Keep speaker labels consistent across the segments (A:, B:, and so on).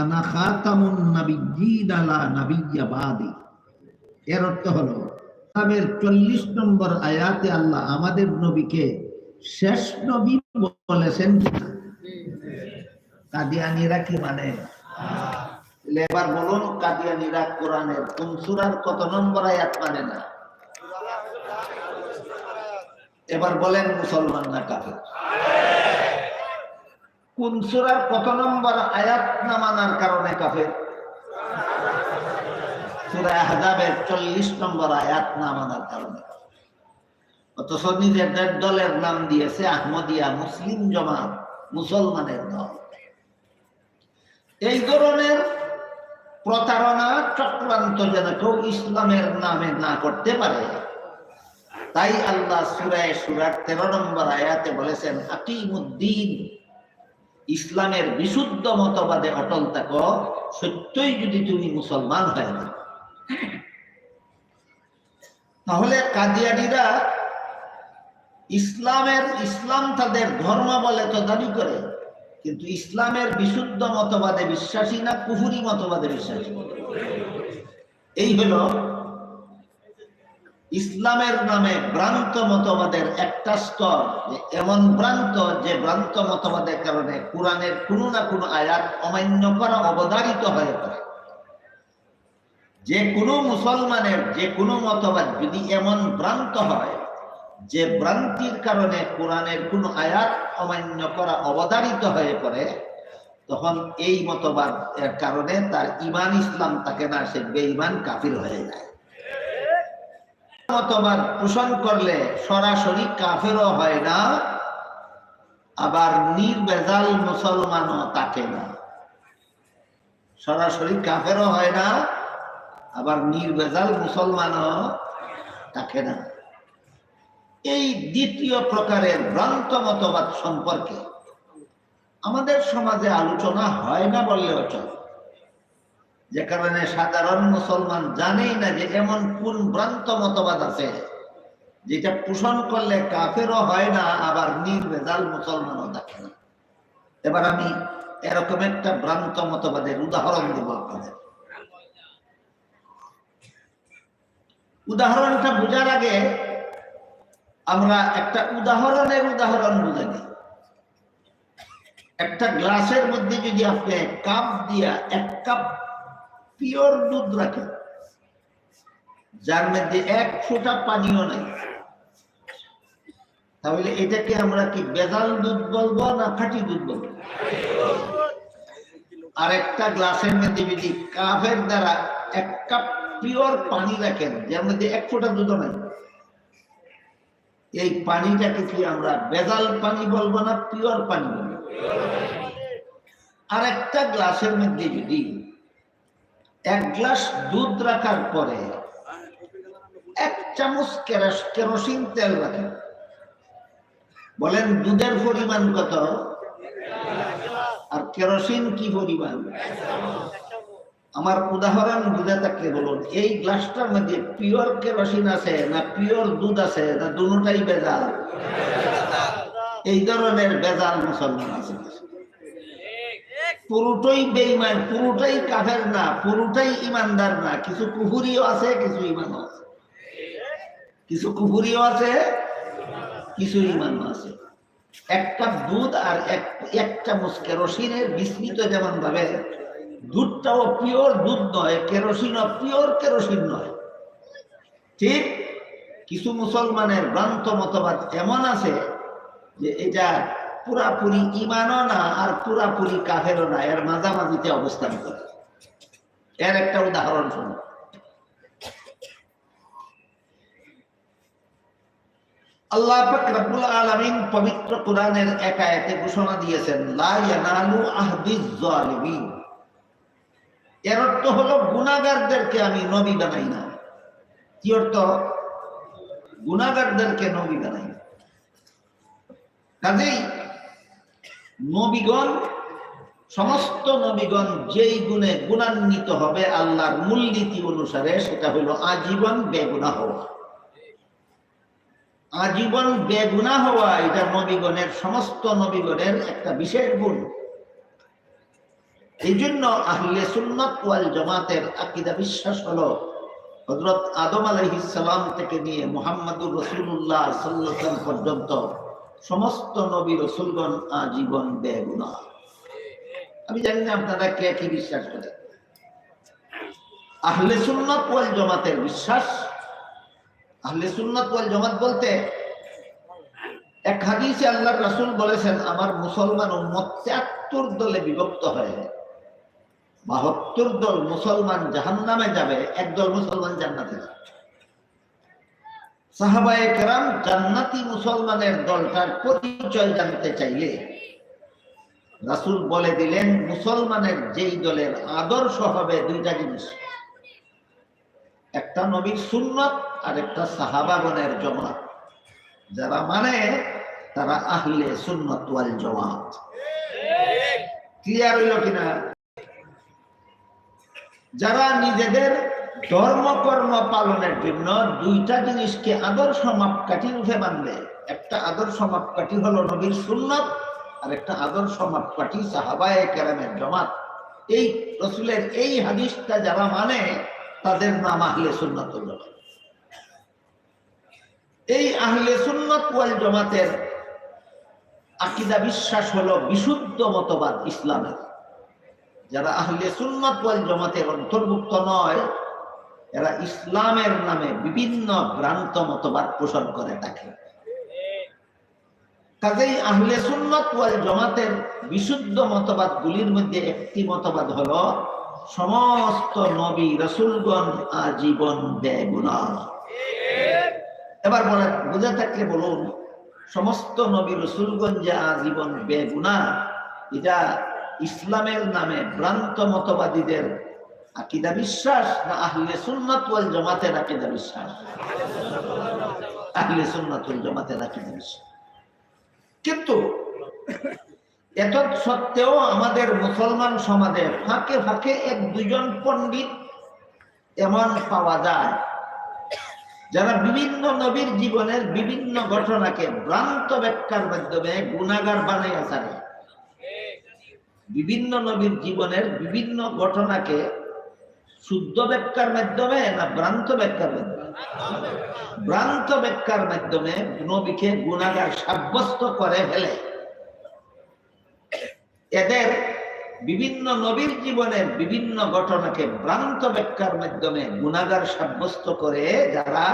A: আনা খাতামুন নাবিয়্যিন লা নাবিয়্যা বাদি। এর অর্থ হলো ইসলামের চল্লিশ নম্বর আয়াতে আল্লাহ আমাদের নবীকে শেষ নবী বলেছেন কাদিয়ানিরা কি মানে? এবার বলুন, কাদিয়ানিরা কোরআনের কোন সূরার কত নম্বর আয়াত মানে না? এবার বলেন মুসলমান না কাফের কোন সূরার কত নম্বর আয়াত না মানার কারণে কাফের? সূরা আহজাবের চল্লিশ নম্বর আয়াত না মানার কারণে অথচ নিজেদের দলের নাম দিয়েছে আহমদিয়া মুসলিম জমাত, মুসলমানের দল। এই ধরনের প্রতারণা চক্রান্ত যেন কেউ ইসলামের নামে না করতে পারে, তাই আল্লাহ সুরায় সুরার তেরো নম্বর আয়াতে বলেছেন আকিমুদ্দিন ইসলামের বিশুদ্ধ মতবাদে অটল থাকো, সত্যই যদি তুমি মুসলমান হয় না তাহলে কাদিয়ানিরা ইসলামের ইসলাম তাদের ধর্ম বলে তো দাবি করে, কিন্তু ইসলামের বিশুদ্ধ মতবাদে বিশ্বাসী না কুহুরি মতবাদে বিশ্বাসী? এই হলো ইসলামের নামে ভ্রান্ত মতবাদের একটা স্তর এমন ভ্রান্ত যে ভ্রান্ত মতবাদের কারণে কোরআনের কোনো না কোনো আয়াত অমান্য করা, অবধারিত হয়ে পড়ে। যে কোনো মুসলমানের, যে কোনো মতবাদ যদি এমন ভ্রান্ত হয়, যে ভ্রান্তির কারণে কোরআনের কোন আয়াত অমান্য করা, অবধারিত হয়ে পড়ে, তখন এই মতবাদ কারণে তার ইমান ইসলাম তাকে না, সে বেঈমান কাফির হয়ে যায়। মতবাদ পোষণ করলে সরাসরি কাফেরও হয় না, আবার নির্বেজাল মুসলমানও তাকে না। সরাসরি কাফেরও হয় না, আবার নির্বেজাল মুসলমানও তাকে না। এই দ্বিতীয় প্রকারের ভ্রান্ত মতবাদ সম্পর্কে আমাদের সমাজে আলোচনা হয় না বললেও চলে। যে কারণে সাধারণ মুসলমান জানেই না যে এমন কোন ভ্রান্ত মতবাদ আছে, যেটা পোষণ করলে কাফেরও হয় না, আবার নির্বেজাল মুসলমানও দেখে না। এবার আমি এরকম একটা ভ্রান্ত মতবাদের উদাহরণ দেব আপনাদের। উদাহরণটা বোঝার আগে আমরা একটা উদাহরণের উদাহরণ বুঝে নিই। একটা গ্লাসের মধ্যে যদি আপনি কাপ দিয়া এক কাপ পিওর দুধ রাখেন যার মধ্যে এক ফোঁটা পানিও নাই। তাহলে এটাকে আমরা কি বেজাল দুধ বলব না খাঁটি দুধ বলব? আর একটা গ্লাসের মধ্যে যদি কাপের দ্বারা এক কাপ পিওর পানি রাখেন, যার মধ্যে এক ফোঁটা দুধও নাই, এই পানিটাকে কি আমরা বেজাল পানি বলব না পিওর পানি বলব? আর একটা গ্লাসের মধ্যে যদি এক গ্লাস দুধ রাখার পরে এক চামচ কেরোসিন তেল রাখেন। বলেন, দুধের পরিমাণ কত? আর কেরোসিন কি পরিমাণ? আমার উদাহরণ বুঝে থাকলে বলুন, এই গ্লাসটার মধ্যে পিওর কেরোসিন আছে না পিওর দুধ আছে? না দুটাই বেজাল। এই ধরনের বেজাল মুসলমান আছে। পুরোটাই বেইমান পুরোটাই কাফের না, পুরোটাই ইমানদার না। কিছু কুহুরিও আছে, কিছু ইমানও আছে। কিছু কুহুরিও আছে, কিছু ইমানও আছে। এক কাপ দুধ আর এক এক চামচ কেরোসিনের বিস্মিত যেমন ভাবে দুধটাও পিওর দুধ নয়, কেরোসিনও পিওর, কেরোসিন নয়। ঠিক কিছু মুসলমানের ভ্রান্ত মতবাদ এমন আছে যে, এটা পুরাপুরি ইমানও না, আর পুরাপুরি কাফেরও না, এর মাঝামাঝিতে অবস্থান করে। এর একটা উদাহরণ শুনুন। আল্লাহ পবিত্র কোরআনের ঘোষণা দিয়েছেন আহদিজ জালিমিন। এর অর্থ হলো, গুনাহগারদেরকে আমি নবী বানাই না। কি অর্থ? গুনাহগারদেরকে নবী বানাই না। কাজেই নবীগণ, সমস্ত নবীগণ যেই গুণে গুণান্বিত হবে আল্লাহর মূলনীতি অনুসারে সেটা হলো আজীবন বেগুনা হওয়া। আজীবন বেগুনা হওয়া, এটা নবীগণের, সমস্ত নবীগণের একটা বিশেষ গুণ। এই জন্য আহলে সুন্নত ওয়াল জামাতের আকিদা বিশ্বাস হলো হজরত আদম আলাইহিস সালাম থেকে নিয়ে মোহাম্মদুর রসুল্লাহ সাল্লাম পর্যন্ত সমস্ত নবী রসুলগণ আজীবন বেগুনা আমি জানি না আপনারা কে কি বিশ্বাস করেন। আহলে সুন্নত ওয়াল জামাতের বিশ্বাস। আহলে সুন্নত ওয়াল জামাত বলতে এক হাদিসে আল্লাহ রাসূল বলেছেন, আমার মুসলমান উম্মত 73 দলে বিভক্ত হয়ে বাহাত্তর দল মুসলমান জাহান্নামে যাবে একদল মুসলমান জান্নাতে যাবে। সাহাবায়ে জান্নাতি মুসলমানের দলটার পরিচয় জানতে চাইলে রাসূল বলে দিলেন, মুসলমানের যেই দলের আদর্শ হবে দুইটা জিনিস। একটা নবীর সুন্নত, আর একটা সাহাবাগণের জমাত। যারা মানে তারা আহলে সুন্নত ওয়াল জমাত। ক্লিয়ার হইল কিনা? যারা নিজেদের ধর্মকর্ম পালনের জন্য দুইটা জিনিসকে আদর্শ মাপকাঠি রূপে মানবে একটা আদর্শ মাপকাঠি হলো নবীর সুন্নত, আর একটা আদর্শ মাপকাঠি সাহাবায়ে কেরামের জমাত। এই রসুলের এই হাদিসটা যারা মানে তাদের নাম আহলে সুন্নত জমাত। এই আহলে সুন্নত ওয়াল জমাতের আকিদা বিশ্বাস হলো বিশুদ্ধ মতবাদ ইসলামের। যারা আহলে সুন্নত ওয়াল জমাতের অন্তর্ভুক্ত নয় এরা ইসলামের নামে বিভিন্ন ভ্রান্ত মতবাদ পোষণ করে থাকে। কাজেই আহলে সুন্নত ওয়াল জমাতের বিশুদ্ধ মতবাদ গুলির মধ্যে একটি মতবাদ হলো, সমস্ত নবী রসুলগণ আজীবন বেগুনা। এবার বলে বুঝে থাকলে বলুন, সমস্ত নবী রসুলগণ যে আজীবন বেগুনা, এটা ইসলামের নামে ভ্রান্ত মতবাদীদের আকিদা বিশ্বাস না আহলে সুন্নাত ওয়াল জামাতের আকিদা বিশ্বাস? আহলে সুন্নাত ওয়াল জামাতের আকিদা বিশ্বাস। কিন্তু এত সত্ত্বেও আমাদের মুসলমান সমাজে ফাঁকে ফাঁকে এক দুজন পণ্ডিত এমন পাওয়া যায়, যারা বিভিন্ন নবীর জীবনের বিভিন্ন ঘটনাকে ভ্রান্ত ব্যাখ্যার মাধ্যমে গুণাগার বানাইয়া ছাড়ে। বিভিন্ন নবীর জীবনের বিভিন্ন ঘটনাকে শুদ্ধ ব্যাখ্যার মাধ্যমে না ভ্রান্ত ব্যাখ্যার মাধ্যমে? ভ্রান্ত ব্যাখ্যার মাধ্যমে নবীকে গুণাগার সাব্যস্ত করে ফেলে। এদের বিভিন্ন নবীর জীবনের বিভিন্ন ঘটনাকে ভ্রান্ত ব্যাখ্যার মাধ্যমে গুণাগার সাব্যস্ত করে যারা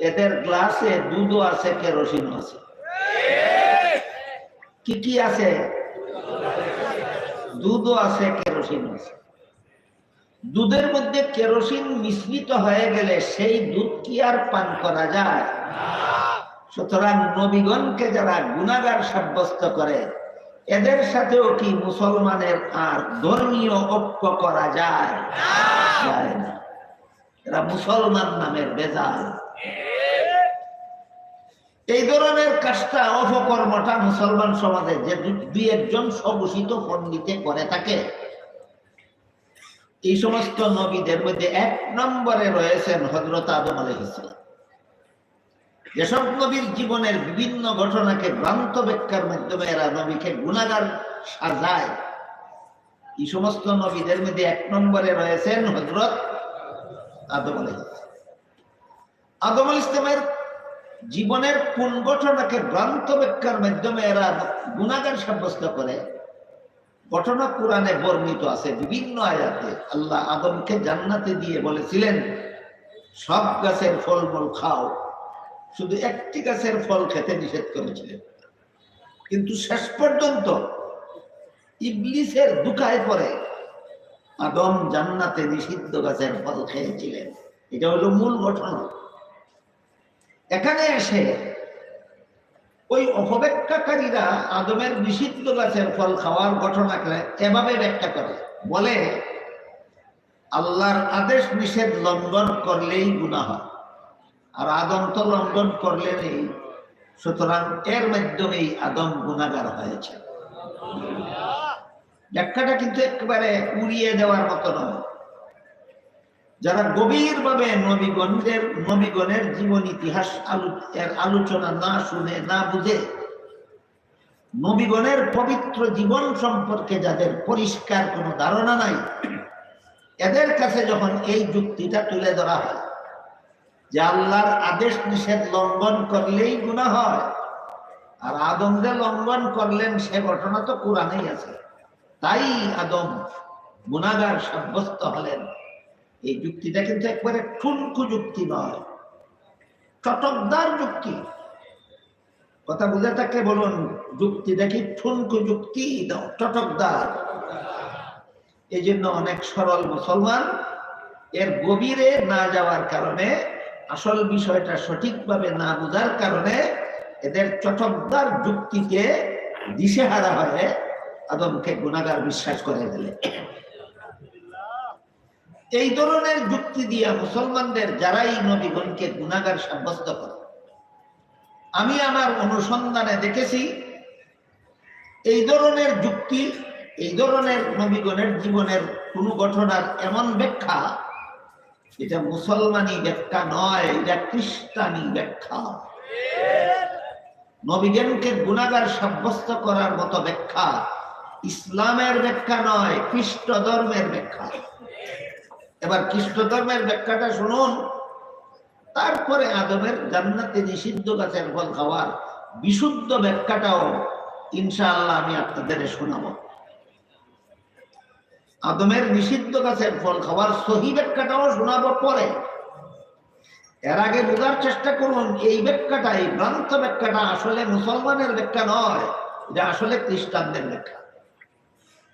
A: এদের গ্লাসে দুধও আছে, কেরোসিনও আছে। কি কি আছে? দুধও আছে কেরোসিন আছে। দুধের মধ্যে কেরোসিন মিশ্রিত হয়ে গেলে সেই দুধ কি আর পান করা যায়? সুতরাং নবীগণকে যারা গুণাগার সাব্যস্ত করে, এদের সাথেও কি মুসলমানের আর ধর্মীয় ঐক্য করা যায়? না। এরা মুসলমান নামের বেজাল। এই ধরনের কাজটা অপকর্মটা মুসলমান সমাজে যে দুই একজন স্বঘোষিত পণ্ডিতে করে থাকে এই সমস্ত নবীদের মধ্যে এক নম্বরে রয়েছেন হজরত আদম আলহিসাম যেসব নবীর জীবনের বিভিন্ন ঘটনাকে ভ্রান্ত ব্যাখ্যার মাধ্যমে এরা নবীকে গুণাগার সাজায়। এই সমস্ত নবীদের মধ্যে এক নম্বরে রয়েছেন হজরত আদম আলহ আদম আল ইসলামের জীবনের কোন ঘটনাকে ভ্রান্ত ব্যাখ্যার মাধ্যমে এরা গুণাগার সাব্যস্ত করে। ঘটনা কোরআনে বর্ণিত আছে, বিভিন্ন আয়াতে আল্লাহ আদমকে জান্নাতে দিয়ে বলেছিলেন, সব গাছের ফল ফলমূল খাও। শুধু একটি গাছের ফল খেতে নিষেধ করেছিলেন। কিন্তু শেষ পর্যন্ত ইবলিসের দুকায় পরে আদম জান্নাতে নিষিদ্ধ গাছের ফল খেয়েছিলেন। এটা হলো মূল ঘটনা। এখানে এসে ওই অপব্যাখ্যাকারীরা আদমের নিষিদ্ধ গাছের ফল খাওয়ার ঘটনাকে এভাবে ব্যাখ্যা করে। বলে, আল্লাহর আদেশ নিষেধ লঙ্ঘন করলেই গুণা হয় আর আদম তো লঙ্ঘন করলে নেই সুতরাং এর মাধ্যমেই আদম গুণাগার হয়েছে। ব্যাখ্যাটা কিন্তু একেবারে উড়িয়ে দেওয়ার মতো নয়। যারা গভীরভাবে নবীগণের নবীগণের জীবন ইতিহাস এর আলোচনা না শুনে, না বুঝে, নবীগণের পবিত্র জীবন সম্পর্কে যাদের পরিষ্কার কোনো ধারণা নাই, এদের কাছে যখন এই যুক্তিটা তুলে ধরা হয়, যে আল্লাহর আদেশ নিষেধ লঙ্ঘন করলেই গুণা হয়, আর আদম যে লঙ্ঘন করলেন সে ঘটনা তো কোরআনেই আছে। তাই আদম গুণাগার সাব্যস্ত হলেন। এই যুক্তিটা কিন্তু একবারে ঠুনকু যুক্তি নয়, চটকদার যুক্তি। কথা বুঝে থাকলে বলুন যুক্তি দেখি ঠুনকু যুক্তি চটকদার? এই জন্য অনেক সরল মুসলমান এর গভীরে না যাওয়ার কারণে, আসল বিষয়টা সঠিকভাবে না বোঝার কারণে এদের চটকদার যুক্তিকে দিশেহারা হয়ে আদমকে গুণাগার বিশ্বাস করে দিলে এই ধরনের যুক্তি দিয়া মুসলমানদের যারাই নবীগণকে গুণাগার সাব্যস্ত করে। আমি আমার অনুসন্ধানে দেখেছি, এই ধরনের যুক্তি, এই ধরনের নবীগণের জীবনের কোন ঘটনার এমন ব্যাখ্যা, এটা মুসলমানি ব্যাখ্যা নয়, এটা খ্রিস্টানি ব্যাখ্যা। নবীগণকে গুণাগার সাব্যস্ত করার মতো ব্যাখ্যা ইসলামের ব্যাখ্যা নয় খ্রিস্ট ধর্মের ব্যাখ্যা। এবার খ্রিস্ট ধর্মের ব্যাখ্যাটা শুনুন। তারপরে আদমের জান্নাতে নিষিদ্ধ গাছের ফল খাওয়ার বিশুদ্ধ ব্যাখ্যাটাও ইনশাআল্লাহ আমি আপনাদের শোনাবো। আদমের নিষিদ্ধ গাছের ফল খাওয়ার সহি ব্যাখ্যাটাও শোনাবো পরে। এর আগে বোঝার চেষ্টা করুন, এই ব্যাখ্যাটা, এই ভ্রান্ত ব্যাখ্যাটা আসলে মুসলমানের ব্যাখ্যা নয়, এটা আসলে খ্রিস্টানদের ব্যাখ্যা।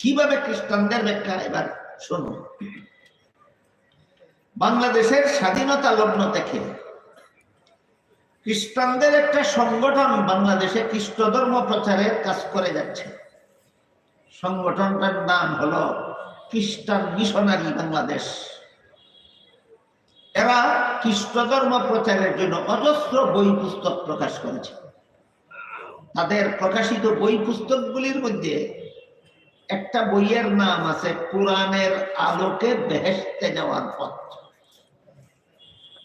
A: কীভাবে খ্রিস্টানদের ব্যাখ্যা? এবার শুনুন। বাংলাদেশের স্বাধীনতা লগ্ন থেকে। খ্রিস্টানদের একটা সংগঠন বাংলাদেশে খ্রিস্ট ধর্ম প্রচারের কাজ করে যাচ্ছে। সংগঠনটার নাম হলো খ্রিস্টান মিশনারি বাংলাদেশ। এরা খ্রিস্ট ধর্ম প্রচারের জন্য অজস্র বই পুস্তক প্রকাশ করেছে। তাদের প্রকাশিত বই পুস্তকগুলির মধ্যে একটা বইয়ের নাম আছে কোরআনের আলোকে বেহেস্তে যাওয়ার পথ।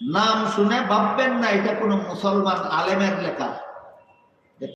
A: নাম শুনে ভাববেন না এটা কোনো মুসলমান আলেমের লেখা।